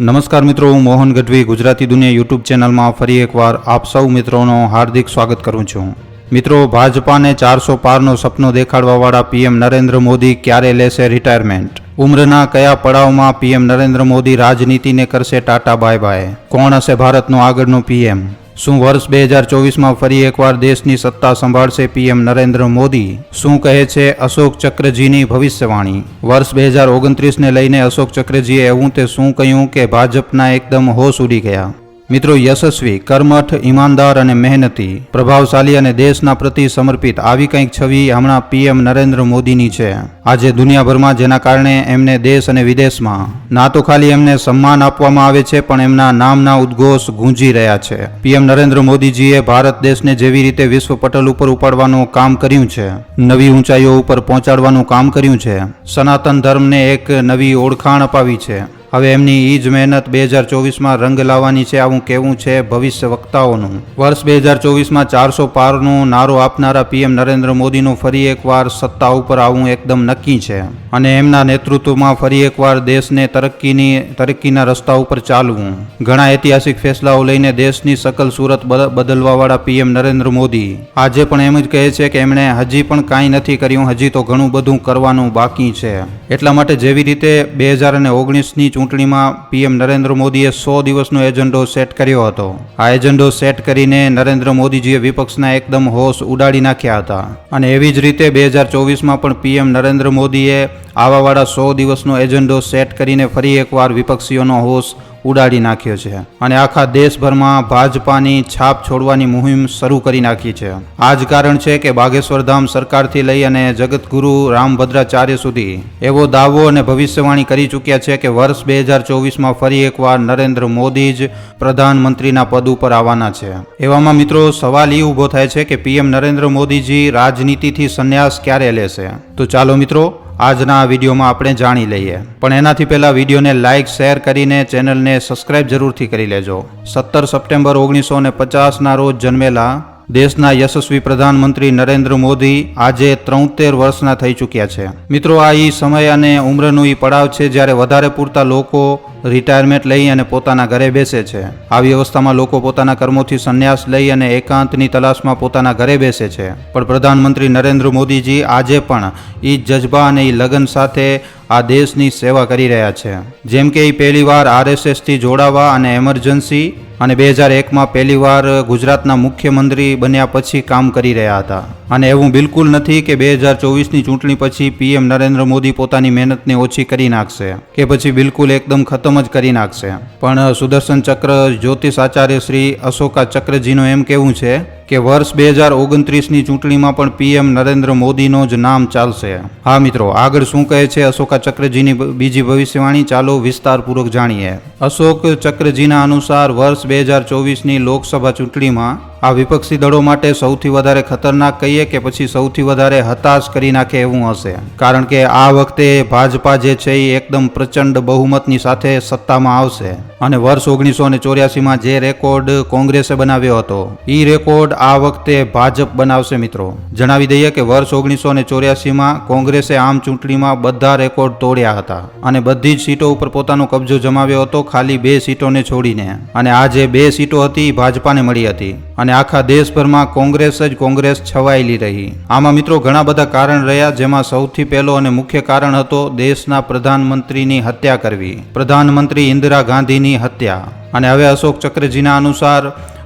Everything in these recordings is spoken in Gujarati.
નમસ્કાર મિત્રો, હું મોહન ગઢવી, ગુજરાતી દુનિયા યુટ્યુબ ચેનલમાં ફરી એકવાર આપ સૌ મિત્રોનો હાર્દિક સ્વાગત કરું છું. મિત્રો, ભાજપાને ચારસો પારનો સપનો દેખાડવાવાળા પીએમ નરેન્દ્ર મોદી ક્યારે લેશે રિટાયરમેન્ટ? ઉમ્રના કયા પડાવમાં પીએમ નરેન્દ્ર મોદી રાજનીતિને કરશે ટાટા બાય બાય? કોણ હશે ભારતનો આગળનો પીએમ? શું વર્ષ બે હજાર ચોવીસમાં ફરી એકવાર દેશની સત્તા સંભાળશે પીએમ નરેન્દ્ર મોદી? શું કહે છે અશોક ચક્રજીની ભવિષ્યવાણી? વર્ષ બે હજાર ઓગણત્રીસને લઈને અશોક ચક્રજીએ એવું તે શું કહ્યું કે ભાજપના એકદમ હોશ ઉડી ગયા? મિત્રો યશસ્વી, કર્મઠ, ઈમાનદાર અને મહેનતી, પ્રભાવશાળી અને દેશના પ્રતિ સમર્પિત આવી કંઈક છવી હમણાં પીએમ નરેન્દ્ર મોદીની છે. આજે દુનિયાભરમાં જેના કારણે એમને દેશ અને વિદેશમાં ના તો ખાલી એમને સન્માન આપવામાં આવે છે, પણ એમના નામના ઉદ્ઘોષ ગુંજી રહ્યા છે. પીએમ નરેન્દ્ર મોદીજીએ ભારત દેશને જેવી રીતે વિશ્વ પટલ ઉપર ઉપાડવાનું કામ કર્યું છે, નવી ઊંચાઈઓ ઉપર પહોંચાડવાનું કામ કર્યું છે, સનાતન ધર્મને એક નવી ઓળખાણ અપાવી છે. હવે એમની ઈ જ મહેનત બે હજાર ચોવીસમાં રંગ લાવવાની છે, આવું કહેવું છે ભવિષ્ય વક્તાઓનું. વર્ષ બે હજાર ચોવીસમાં ચારસો પારનું નારો આપનારા પીએમ નરેન્દ્ર મોદીનું ફરી એકવાર સત્તા ઉપર આવવું એકદમ નક્કી છે. અને એમના નેતૃત્વમાં ફરી એકવાર દેશને તરક્કીની, તરક્કીના રસ્તા ઉપર ચાલવું. ઘણા ઐતિહાસિક ફેસલાઓ લઈને દેશની સકલ સુરત બદ- બદલવાવાળા પીએમ નરેન્દ્ર મોદી. આજે પણ એમ જ કહે છે કે એમણે હજી પણ કાંઈ નથી કર્યું, હજી તો ઘણું બધું કરવાનું બાકી છે. એટલા માટે જેવી રીતે બે હજાર અને ઓગણીસની ચૂંટણીમાં પીએમ નરેન્દ્ર મોદીએ સો દિવસનો એજન્ડો સેટ કર્યો હતો. આ એજન્ડો સેટ કરીને નરેન્દ્ર મોદીજીએ વિપક્ષના એકદમ હોશ ઉડાડી નાખ્યા હતા. અને એવી જ રીતે બે હજાર ચોવીસમાં પણ પીએમ નરેન્દ્ર મોદીએ આવાવાળા સો દિવસનો એજન્ડો સેટ કરીને ફરી એકવાર વિપક્ષીઓનો હોશ ઉડાડી નાખ્યો છે અને આખા દેશભરમાં ભાજપાની છાપ છોડવાની મુહિમ શરૂ કરી નાખી છે. આ જ કારણ છે કે બાગેશ્વર ધામ સરકારથી લઈ અને જગતગુરુ રામભદ્રાચાર્ય સુધી એવો દાવો અને ભવિષ્યવાણી કરી ચૂક્યા છે કે વર્ષ બે હજાર ચોવીસમાં ફરી એકવાર નરેન્દ્ર મોદી જ પ્રધાનમંત્રીના પદ ઉપર આવવાના છે. એવામાં મિત્રો સવાલ એ ઊભો થાય છે કે પીએમ નરેન્દ્ર મોદીજી રાજનીતિથી સંન્યાસ ક્યારે લેશે? તો ચાલો મિત્રો આજના વિડીયોમાં આપણે જાણી લઈએ. પણ એનાથી પહેલાં વિડીયોને લાઇક, શેર કરીને ચેનલને સબસ્ક્રાઇબ જરૂરથી કરી લેજો. સત્તર સપ્ટેમ્બર ઓગણીસો ને પચાસના રોજ જન્મેલા દેશના યશસ્વી પ્રધાનમંત્રી નરેન્દ્ર મોદી આજે ત્રોતેર વર્ષના થઈ ચૂક્યા છે. મિત્રો, આ એ સમય અને ઉંમરનું એ પડાવ છે જ્યારે વધારે પૂરતા લોકો રિટાયરમેન્ટ લઈ અને પોતાના ઘરે બેસે છે. આવી અવસ્થામાં લોકો પોતાના કર્મોથી સંન્યાસ લઈ અને એકાંતની તલાશમાં પોતાના ઘરે બેસે છે. પણ પ્રધાનમંત્રી નરેન્દ્ર મોદીજી આજે પણ એ જજબા અને એ લગન સાથે આ દેશની સેવા કરી રહ્યા છે. જેમ કે એ પહેલીવાર આરએસએસથી જોડાવા અને એમરજન્સી અને બે હજાર એકમાં પહેલીવાર ગુજરાતના મુખ્યમંત્રી બન્યા પછી કામ કરી રહ્યા હતા. અને એવું બિલકુલ નથી કે બે હજાર ચોવીસની ચૂંટણી પછી પીએમ નરેન્દ્ર મોદી પોતાની મહેનતને ઓછી કરી નાખશે કે પછી બિલકુલ એકદમ ખતમ જ કરી નાખશે. પણ સુદર્શન ચક્ર, જ્યોતિષ આચાર્ય શ્રી અશોકા ચક્રજીનું એમ કહેવું છે કે વર્ષ બે હજાર ઓગણત્રીસની ચૂંટણીમાં પણ પીએમ નરેન્દ્ર મોદીનો જ નામ ચાલશે. હા મિત્રો, આગળ શું કહે છે અશોકા ચક્રજીની બીજી ભવિષ્યવાણી? ચાલો વિસ્તારપૂર્વક જાણીએ. અશોક ચક્રજીના અનુસાર વર્ષ બે હજાર ચોવીસની લોકસભા ચૂંટણીમાં આ વિપક્ષી દળો માટે સૌથી વધારે ખતરનાક કહીએ કે પછી સૌથી વધારે હતાશ કરી નાખે એવું હશે. કારણ કે આ વખતે ભાજપા જે છે એ એકદમ પ્રચંડ બહુમતની સાથે સત્તામાં આવશે. અને વર્ષ ઓગણીસો ને ચોર્યાસીમાં જે રેકોર્ડ કોંગ્રેસે બનાવ્યો હતો એ રેકોર્ડ આ વખતે ભાજપ બનાવશે મિત્રો. જણાવી દઈએ કે વર્ષ ઓગણીસો ને ચોર્યાસીમાં કોંગ્રેસે આમ ચૂંટણીમાં બધા રેકોર્ડ તોડ્યા હતા. અને બધી જ સીટો ઉપર પોતાનો કબજો જમાવ્યો હતો, ખાલી બે સીટોને છોડીને. અને આ જે બે સીટો હતી એ ભાજપાને મળી હતી. અને આખા દેશભરમાં કોંગ્રેસ જ કોંગ્રેસ છવાયેલી રહી. આમાં મિત્રો ઘણા બધા કારણ રહ્યા, જેમાં સૌથી પહેલો અને મુખ્ય કારણ હતો દેશના પ્રધાનમંત્રીની હત્યા કરવી. પ્રધાનમંત્રી ઇન્દિરા ગાંધીની હત્યા. અને હવે અશોક ચક્રજીના અનુસાર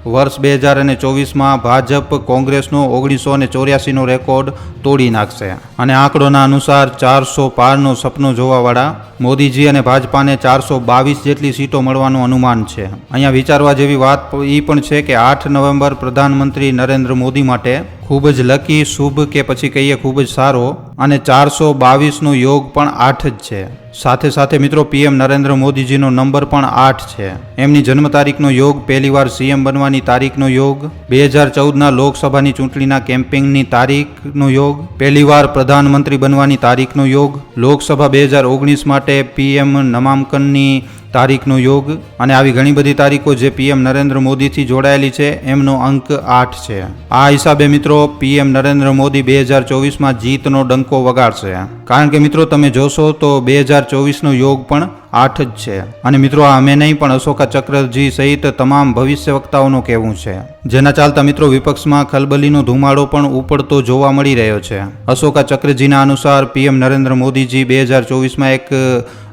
વર્ષ બે હજાર અને ચોવીસમાં ભાજપ કોંગ્રેસનો ઓગણીસો અને ચોર્યાસીનો રેકોર્ડ તોડી નાખશે. અને આંકડોના અનુસાર ચારસો પારનો સપનું જોવાવાળા મોદીજી અને ભાજપાને ચારસો બાવીસ જેટલી સીટો મળવાનું અનુમાન છે. અહીંયા વિચારવા જેવી વાત એ પણ છે કે આઠ નવેમ્બર પ્રધાનમંત્રી નરેન્દ્ર મોદી માટે ખૂબ જ લકી, શુભ કે પછી કહીએ ખૂબ જ સારો અને ચારસો બાવીસનો યોગ પણ આઠ જ છે. સાથે સાથે મિત્રો, પીએમ નરેન્દ્ર મોદીજીનો નંબર પણ આઠ છે. એમની જન્મ તારીખનો યોગ પહેલીવાર સીએમ બનવાની તારીખનો યોગ, બે હજાર ચૌદના લોકસભાની ચૂંટણીના કેમ્પિંગની તારીખનો યોગ પહેલીવાર પ્રધાનમંત્રી બનવાની તારીખનો યોગ, લોકસભા બે હજાર ઓગણીસ માટે પીએમ નામાંકનની તારીખનો યોગ અને આવી ઘણી બધી તારીખો જે પીએમ નરેન્દ્ર મોદીથી જોડાયેલી છે, એમનો અંક આઠ છે. આ હિસાબે મિત્રો, પીએમ નરેન્દ્ર મોદી બે હજાર ચોવીસમાં જીતનો ડંકો વગાડશે. કારણ કે મિત્રો, તમે જોશો તો બે હજાર ચોવીસનો યોગ પણ આઠ જ છે. અને મિત્રો, આ અમે નહીં, પણ અશોકા ચક્રજી સહિત તમામ ભવિષ્ય વક્તાઓનું કહેવું છે. જેના ચાલતા મિત્રો, વિપક્ષમાં ખલબલીનો ધુમાડો પણ ઉપડતો જોવા મળી રહ્યો છે. અશોકા ચક્રજીના અનુસાર પીએમ નરેન્દ્ર મોદીજી બે હજાર ચોવીસમાં એક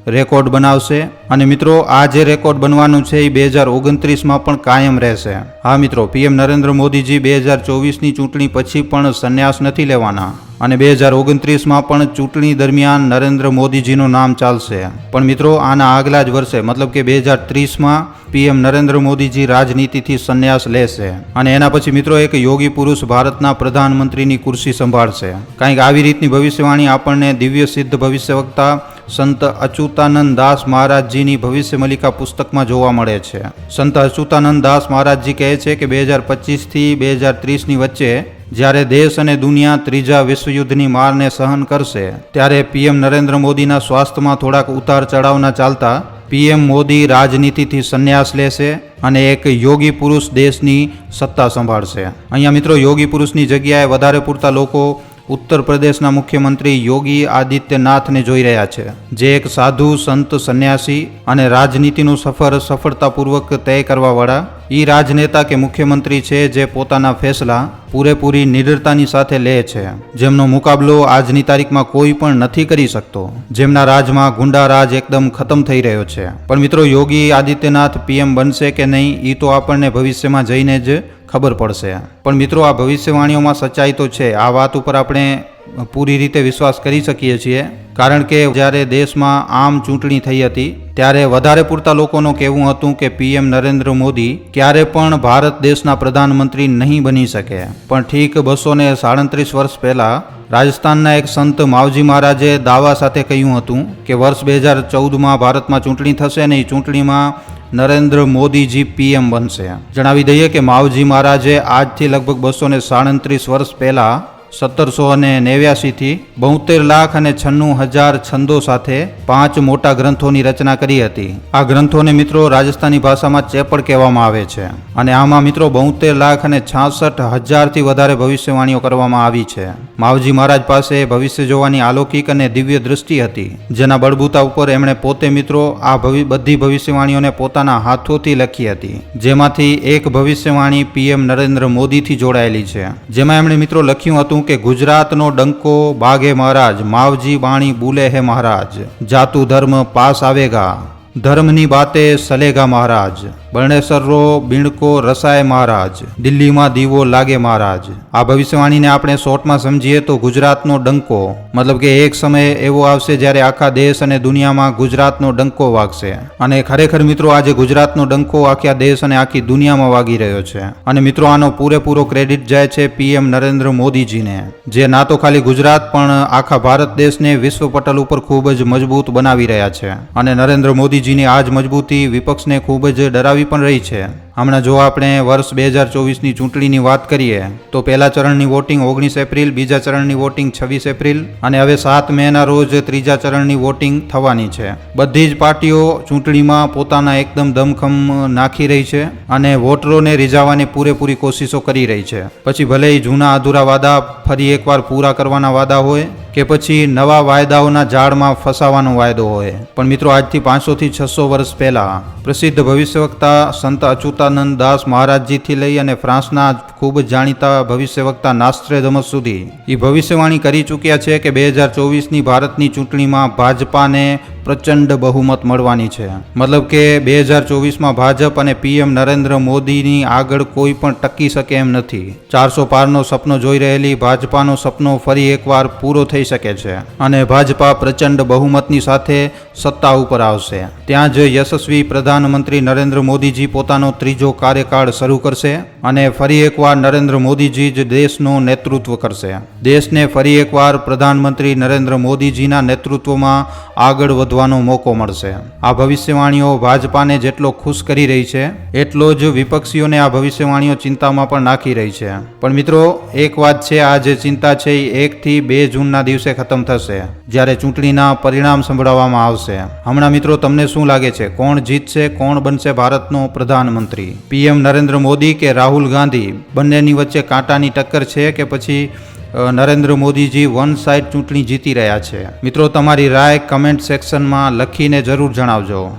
રેકોર્ડ બનાવશે. અને મિત્રો, આ જે રેકોર્ડ બનવાનું છે, એ બે હજાર ઓગણત્રીસમાં પણ કાયમ રહેશે. હા મિત્રો, પીએમ નરેન્દ્ર મોદીજી બે હજાર ચોવીસની ચૂંટણી પછી પણ સંન્યાસ નથી લેવાના. અને બે હજાર ઓગણત્રીસમાં પણ ચૂંટણી દરમિયાન નરેન્દ્ર મોદીજીનું નામ ચાલશે. પણ મિત્રો, આના આગલા જ વર્ષે, મતલબ કે બે હજાર ત્રીસમાં પીએમ નરેન્દ્ર મોદીજી રાજનીતિથી સંન્યાસ લેશે. અને એના પછી મિત્રો, એક યોગી પુરુષ ભારતના પ્રધાનમંત્રીની કુર્સી સંભાળશે. કાંઈક આવી રીતની ભવિષ્યવાણી આપણને દિવ્ય સિદ્ધ ભવિષ્યવક્તા સંત અચ્યુતાનંદ દાસ મહારાજજીની ભવિષ્ય મલિકા પુસ્તકમાં જોવા મળે છે. સંત અચ્યુતાનંદ દાસ મહારાજજી કહે છે કે બે હજાર પચીસથી બે હજાર ત્રીસની વચ્ચે જ્યારે દેશ અને દુનિયા ત્રીજા વિશ્વયુદ્ધની મારને સહન કરશે, ત્યારે પીએમ નરેન્દ્ર મોદીના સ્વાસ્થ્યમાં થોડાક ઉતાર ચઢાવના ચાલતા પીએમ મોદી રાજનીતિથી સંન્યાસ લેશે અને એક યોગી પુરુષ દેશની સત્તા સંભાળશે. અહીંયા મિત્રો, યોગી પુરુષની જગ્યાએ વધારે પૂરતા લોકો ઉત્તર પ્રદેશના મુખ્યમંત્રી યોગી આદિત્યનાથને જોઈ રહ્યા છે. જે એક સાધુ, સંત, સંન્યાસી અને રાજનીતિનું સફર સફળતાપૂર્વક તય કરવાવાળા, ઈ રાજનેતા કે મુખ્યમંત્રી છે જે પોતાના ફેસલા પૂરેપૂરી નિડરતાની સાથે લે છે. જેમનો મુકાબલો આજની તારીખમાં કોઈ પણ નથી કરી શકતો. જેમના રાજમાં ગુંડા રાજ એકદમ ખતમ થઈ રહ્યો છે. પણ મિત્રો, યોગી આદિત્યનાથ પીએમ બનશે કે નહીં એ તો આપણને ભવિષ્યમાં જઈને જ ખબર પડશે. પણ મિત્રો, આ ભવિષ્યવાણીઓમાં સચ્ચાઈ તો છે. આ વાત ઉપર આપણે પૂરી રીતે વિશ્વાસ કરી શકીએ છીએ. કારણ કે જ્યારે દેશમાં આમ ચૂંટણી થઈ હતી, ત્યારે વધારે પૂરતા લોકોનું કહેવું હતું કે પીએમ નરેન્દ્ર મોદી ક્યારે પણ ભારત દેશના પ્રધાનમંત્રી નહીં બની શકે. પણ ઠીક બસો ને સાડત્રીસ વર્ષ પહેલાં રાજસ્થાનના એક સંત માવજી મહારાજે દાવા સાથે કહ્યું હતું કે વર્ષ બે હજાર ચૌદમાં ભારતમાં ચૂંટણી થશે ને એ ચૂંટણીમાં નરેન્દ્ર મોદીજી પીએમ બનશે. જણાવી દઈએ કે માવજી મહારાજે આજથી લગભગ બસો ને સાડત્રીસ વર્ષ પહેલાં સત્તરસો અને નેવ્યાસીથી બોતેર લાખ અને છન્નું હજાર છંદો સાથે પાંચ મોટા ગ્રંથોની રચના કરી હતી. આ ગ્રંથોને મિત્રો રાજસ્થાની ભાષામાં ચેપડ કહેવામાં આવે છે અને આમાં મિત્રો બોતેર લાખ અને છાસઠ હજારથી વધારે ભવિષ્યવાણીઓ કરવામાં આવી છે. માવજી મહારાજ પાસે ભવિષ્ય જોવાની અલૌકિક અને દિવ્ય દૃષ્ટિ હતી. જેના બળબૂતા ઉપર એમણે પોતે મિત્રો આ બધી ભવિષ્યવાણીઓને પોતાના હાથોથી લખી હતી. જેમાંથી એક ભવિષ્યવાણી પીએમ નરેન્દ્ર મોદીથી જોડાયેલી છે. જેમાં એમણે મિત્રો લખ્યું હતું કે ગુજરાતનો ડંકો બાઘે મહારાજ માવજી બાણી બોલે હે મહારાજ જાતુ ધર્મ પાસ આવેગા. ધર્મની બાતે સલેગા મહારાજ બર્ણેશ્વરો બીણકો રસાય મહારાજ, દિલ્હીમાં દીવો લાગે મહારાજ. આ ભવિષ્યવાણીને આપણે શોર્ટમાં સમજીએ તો ગુજરાતનો ડંકો, મતલબ કે એક સમય એવો આવશે જ્યારે આખા દેશ અને દુનિયામાં ગુજરાતનો ડંકો વાગશે. અને ખરેખર મિત્રો, આજે ગુજરાતનો ડંકો આખા દેશ અને આખી દુનિયામાં વાગી રહ્યો છે. અને મિત્રો, આનો પૂરેપૂરો ક્રેડિટ જાય છે પીએમ નરેન્દ્ર મોદીજીને, જે ના તો ખાલી ગુજરાત, પણ આખા ભારત દેશને વિશ્વ પટલ ઉપર ખૂબ જ મજબૂત બનાવી રહ્યા છે. અને નરેન્દ્ર મોદીજીની આ જ મજબૂતી વિપક્ષને ખૂબ જ ડરાવી પણ રહી છે. હમણાં જો આપણે વર્ષ બે હજાર ચોવીસની ચૂંટણીની વાત કરીએ, તો પહેલા ચરણની વોટિંગ ઓગણીસ એપ્રિલ, બીજા ચરણની વોટિંગ છવ્વીસ એપ્રિલ અને હવે સાત મેના રોજ ત્રીજા ચરણની વોટિંગ થવાની છે. બધી જ પાર્ટીઓ ચૂંટણીમાં પોતાના એકદમ દમખમ નાખી રહી છે અને વોટરોને રીઝાવવાની પૂરેપૂરી કોશિશો કરી રહી છે. પછી ભલે જૂના અધૂરા વાદા ફરી એકવાર પૂરા કરવાના વાદા હોય કે પછી નવા વાયદાઓના ઝાડમાં ફસાવાનો વાયદો હોય. પણ મિત્રો, આજથી પાંચસોથી છસો વર્ષ પહેલાં પ્રસિદ્ધ ભવિષ્યવક્તા સંત અચ્યુતાનંદ દાસ મહારાજજીથી લઈ અને ફ્રાન્સના ખૂબ જાણીતા ભવિષ્યવક્તા નાસ્ત્રેદમસ સુધી. એ ભવિષ્યવાણી કરી ચૂક્યા છે કે બે હજાર ચોવીસની ભારતની ચૂંટણીમાં ભાજપાને પ્રચંડ બહુમત મળવાની છે. મતલબ કે બે હજાર ચોવીસમાં ભાજપ અને પીએમ નરેન્દ્ર મોદીની આગળ કોઈ પણ ટકી શકે એમ નથી. ચારસો પારનો સપનો જોઈ રહેલી ભાજપાનો સપનો ફરી એકવાર પૂરો થઈ શકે છે અને ભાજપા પ્રચંડ બહુમતની સાથે સત્તા ઉપર આવશે. ત્યાં જ યશસ્વી પ્રધાનમંત્રી નરેન્દ્ર મોદીજી પોતાનો ત્રીજો કાર્યકાળ શરૂ કરશે અને ફરી એકવાર નરેન્દ્ર મોદીજી જ દેશનું નેતૃત્વ કરશે. દેશને ફરી એકવાર પ્રધાનમંત્રી નરેન્દ્ર મોદીજીના નેતૃત્વમાં આગળ વધવાનો મોકો મળશે. આ ભવિષ્યવાણીઓ ભાજપાને જેટલો ખુશ કરી રહી છે, એટલો જ વિપક્ષીઓને આ ભવિષ્યવાણીઓ ચિંતામાં પણ નાખી રહી છે. પણ મિત્રો, એક વાત છે, આ જે ચિંતા છે એ એકથી બે જૂનના દિવસે ખતમ થશે, જ્યારે ચૂંટણીના પરિણામ સંભળાવવામાં આવશે. હમણાં મિત્રો, તમને શું લાગે છે? કોણ જીતશે, કોણ બનશે ભારતનો પ્રધાનમંત્રી? પીએમ નરેન્દ્ર મોદી કે રાહુલ ગાંધી? બંનેની વચ્ચે કાંટાની ટક્કર છે કે પછી નરેન્દ્ર મોદીજી વન સાઇડ ચૂંટણી જીતી રહ્યા છે. મિત્રો, તમારી રાય કમેન્ટ સેક્શનમાં લખીને જરૂર જણાવજો.